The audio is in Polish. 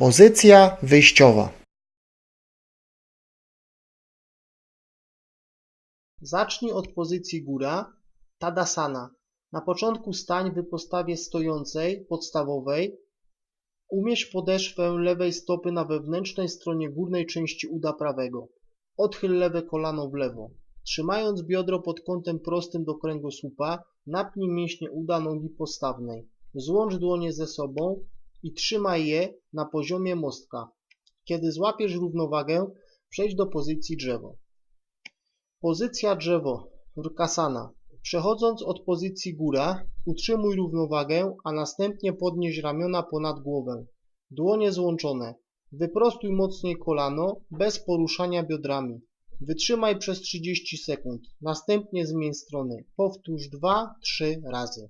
Pozycja wyjściowa. Zacznij od pozycji góra, Tadasana. Na początku stań w postawie stojącej, podstawowej. Umieść podeszwę lewej stopy na wewnętrznej stronie górnej części uda prawego. Odchyl lewe kolano w lewo. Trzymając biodro pod kątem prostym do kręgosłupa, napnij mięśnie uda nogi postawnej. Złącz dłonie ze sobą i trzymaj je na poziomie mostka. Kiedy złapiesz równowagę, przejdź do pozycji drzewo. Pozycja drzewo, Vrkasana. Przechodząc od pozycji góra, utrzymuj równowagę, a następnie podnieś ramiona ponad głowę. Dłonie złączone. Wyprostuj mocniej kolano, bez poruszania biodrami. Wytrzymaj przez 30 sekund. Następnie zmień strony. Powtórz 2-3 razy.